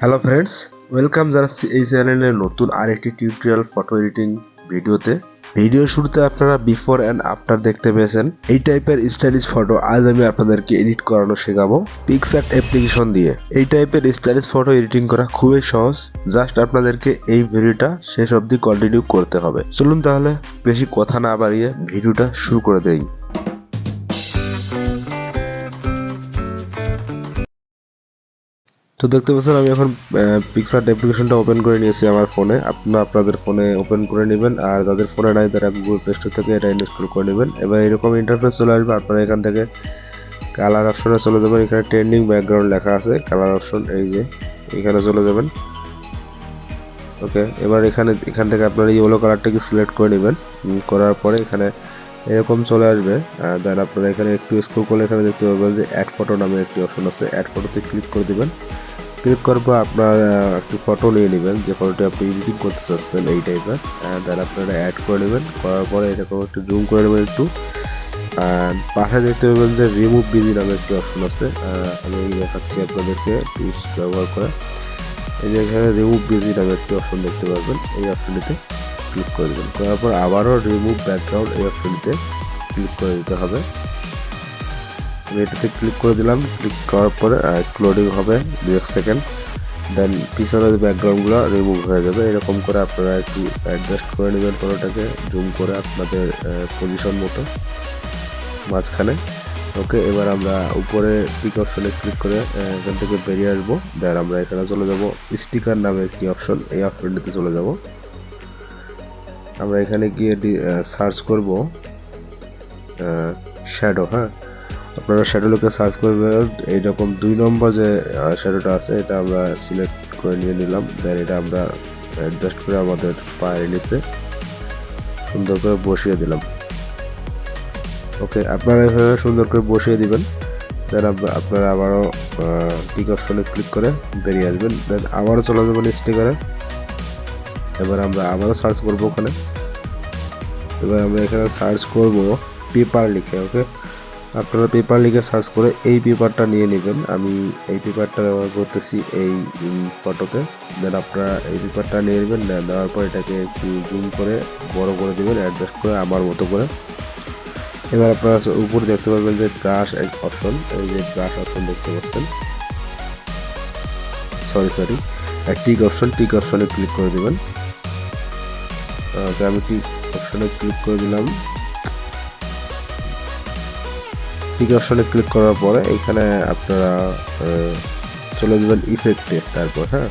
Hello friends welcome জানাচ্ছি এই চ্যানেলের নতুন আরেকটি টিউটোরিয়াল ফটো এডিটিং ভিডিওতে ভিডিও শুরুতে আপনারা বিফোর অ্যান্ড আফটার দেখতে পেয়েছেন। এই টাইপের স্টাইলিশ ফটো আজ আমি আপনাদেরকে এডিট করানো শেখাবো পিক্সার্ট অ্যাপ্লিকেশন দিয়ে। এই টাইপের স্টাইলিশ ফটো এডিটিং করা খুবই সহজ। জাস্ট আপনাদেরকে এই ভিডিওটা শেষ অবধি কন্টিনিউ করতে হবে। চলুন তাহলে বেশি কথা না বাড়িয়ে ভিডিওটা শুরু করে দেই। তো দেখতে পাচ্ছেন, আমি এখন পিক্সার অ্যাপ্লিকেশনটা ওপেন করে নিয়েছি আমার ফোনে আপনারা আপনাদের ফোনে ওপেন করে নেবেন আর যাদের ফোনে নাই, তারা গুগল প্লে স্টোর থেকে এটা ইনস্টল করে নেবেন। এবার এরকম ইন্টারফেস চলে আসবে, আপনারা এখান থেকে কালার অপশনে চলে যাবেন। এখানে ট্রেন্ডিং ব্যাকগ্রাউন্ড লেখা আছে কালার অপশন এই যে, এখানে চলে যাবেন। ওকে এবার এখানে, এখান থেকে আপনারা ইয়েলো কালারটাকে সিলেক্ট করে নেবেন। করার পরে এখানে এরকম চলে আসবে। দেন আপনারা এখানে একটু স্ক্রল করলে এখানে দেখতে পাবেন যে অ্যাড ফটো নামে একটি অপশন আছে। অ্যাড ফটোতে ক্লিক করে দিবেন। ক্লিক করার পর আপনার একটি ফটো নিয়ে নেবেন। যে ফটোটি আপনি এডিটিং করতে চাচ্ছেন এই টাইপের দেন আপনারা অ্যাড করে নেবেন। করার পরে এরকম একটু জুম করে নেবেন একটু। পাশে দেখতে পাবেন যে রিমুভ বিজি নামে একটি অপশন আছে। আমি দেখাচ্ছি আপনাদেরকে টুলস ব্যবহার করে। এই যে এখানে রিমুভ বিজি নামে একটি অপশন দেখতে পাবেন এই অপশনটিতে ক্লিক করে দেবেন করার পর আবারও রিমুভ ব্যাকগ্রাউন্ড এই অপশনটিতে ক্লিক করে দিতে হবে। আমি এটাতে ক্লিক করে দিলাম। ক্লিক করার পরে একটু লোডিং হবে দু এক সেকেন্ড দেন পিছনের ব্যাকগ্রাউন্ডগুলো রিমুভ হয়ে যাবে। এরকম করে আপনারা একটু অ্যাডজাস্ট করে নেবেন ফটোটাকে জুম করে আপনাদের পজিশন মতো। মাঝখানে। ওকে এবার আমরা উপরে টিক অপশনে ক্লিক করে এখান থেকে বেরিয়ে আসব। দেন আমরা এখানে চলে যাব। স্টিকার নামে একটি অপশন এই অপশনটিতে চলে যাব। আমরা এখানে গিয়ে সার্চ করব শ্যাডো হ্যাঁ? আপনারা শ্যাডো লোকে সার্চ করবেন, এইরকম দুই নম্বর যে শ্যাডোটা আছে, এটা আমরা সিলেক্ট করে নিয়ে নিলাম দেন এটা আমরা অ্যাডজাস্ট করে আমাদের পায়ের নিচে সুন্দর করে বসিয়ে দিলাম। ওকে আপনারা এভাবে সুন্দর করে বসিয়ে দিবেন দেন আপনারা আবারও টিক অপশনে ক্লিক করে বেরিয়ে আসবেন দেন আবারও চলে যাবেন স্টিকারে এবার আমরা আবারও সার্চ করব ওখানে। এবার আমরা এখানে সার্চ করব পেপার লিখে ওকে আপনারা পেপার লিখে সার্চ করে এই পেপারটা নিয়ে নেবেন। আমি এই পেপারটা ব্যবহার করতেছি এই ফটোতে দেন আপনারা এই পেপারটা নিয়ে নেবেন নেওয়ার পর এটাকে একটু জুম করে বড় করে দেবেন অ্যাডজাস্ট করে আমার মতো করে। এবার আপনারা উপরে দেখতে পাবেন যে ব্রাশ অপশন এই যে ব্রাশ অপশন দেখতে পাচ্ছেন। Sorry sorry tick option tick অপশনে ক্লিক করে দেবেন। টিক অপশনে ক্লিক করে দিলাম? টিক অপশনে ক্লিক করার পরে এখানে আপনারা চলে যাবেন ইফেক্টে তারপর হ্যাঁ?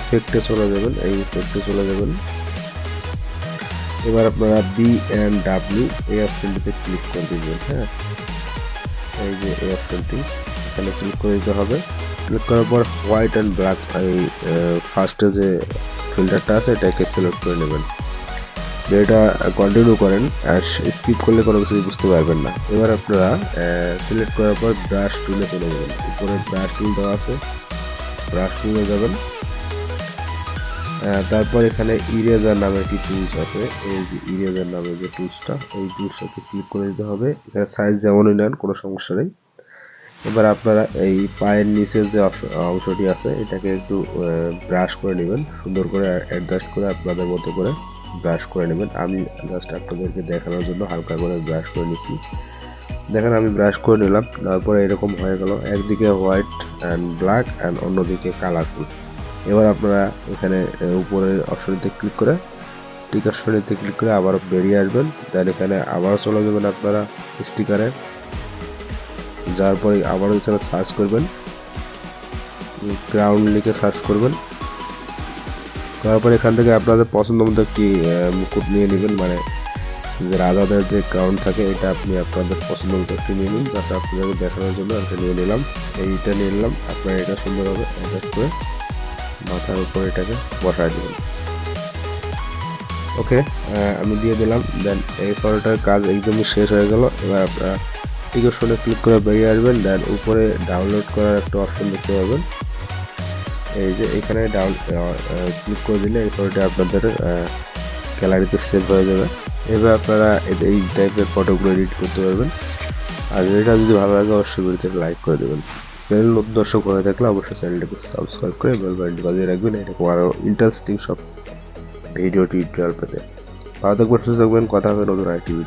ইফেক্টে চলে যাবেন, এই ইফেক্টে চলে যাবেন। এবার আপনারা বি এন্ড ডাব্লিউ এই অপশনটিতে ক্লিক করে দিবেন হ্যাঁ? এই যে এই অপশনটি এখানে ক্লিক করে দিতে হবে। ক্লিক করার পর হোয়াইট অ্যান্ড ব্ল্যাক এই ফার্স্টে যে ফিল্টারটা আছে, এটাকে সিলেক্ট করে নেবেন। যদি এটা কন্টিনিউ করেন, আর স্কিপ করলে কোনো কিছু বুঝতে পারবেন না। এবার আপনারা সিলেক্ট করার পর ব্রাশ টুলে চলে যাবেন। উপরে ব্রাশ টুল দেওয়া আছে ব্রাশ টুলে যাবেন। তারপর এখানে ইরেজার নামে একটি টুলস আছে। এই যে ইরেজার নামে যে টুলসটা এই টুলসটাকে ক্লিক করে দিতে হবে। এখানে সাইজ যেমনই নেন, কোনো সমস্যা নেই। এবার আপনারা এই পায়ের নিচের যে অংশ- অংশটি আছে, এটাকে একটু ব্রাশ করে নেবেন। সুন্দর করে অ্যাডজাস্ট করে আপনাদের মতো করে ব্রাশ করে নেবেন। আমি জাস্ট আপনাদেরকে দেখানোর জন্য হালকা করে ব্রাশ করে নিচ্ছি। দেখেন, আমি ব্রাশ করে নিলাম। তারপরে এরকম হয়ে গেল। একদিকে হোয়াইট অ্যান্ড ব্ল্যাক অ্যান্ড অন্যদিকে কালারফুল এবার আপনারা এখানে উপরের অপশনটিতে ক্লিক করে টিক অপশনটিতে ক্লিক করে আবার বেরিয়ে আসবেন। দেন এখানে আবারও চলে যাবেন আপনারা স্টিকারে যাওয়ার পরে আবারও এখানে সার্চ করবেন। গ্রাউন্ড লিখে সার্চ করবেন। তারপর এখান থেকে আপনাদের পছন্দ মতো একটি মুকুট নিয়ে নেবেন। মানে রাজাদের যে ক্রাউন থাকে, এটা আপনি আপনাদের পছন্দ মতো একটি নিয়ে নিন। যাতে আপনাদের দেখানোর জন্য একটা নিয়ে নিলাম। এইটা নিয়ে নিলাম। আপনারা এটা সুন্দরভাবে অ্যাডজাস্ট করে মাথার উপর এটাকে বসায় দেবেন। ওকে আমি দিয়ে দিলাম। দেন এই ফটোটার কাজ একদমই শেষ হয়ে গেল। এবার আপনারা টিকেট শুনে ক্লিক করে বেরিয়ে আসবেন দেন উপরে ডাউনলোড করার একটা অপশন দেখতে পাবেন। এই যে এখানে ডাউন ক্লিক করে দিলে এই ফটোটা আপনাদের গ্যালারিতে সেভ হয়ে যাবে। এবার আপনারা এই টাইপের ফটোগুলো এডিট করতে পারবেন। আর এটা যদি ভালো লাগে, অবশ্যই ভিডিওতে লাইক করে দেবেন। চ্যানেল নতুন দর্শক হয়ে থাকলে অবশ্যই চ্যানেলটাকে সাবস্ক্রাইব করে বেল বাটনটি বাজিয়ে রাখবেন। এরকম আরও ইন্টারেস্টিং সব ভিডিও টিউটোরিয়াল পেতে। ভালো থাকবেন, সুস্থ থাকবেন। কথা হবে নতুন আরেকটি ভিডিও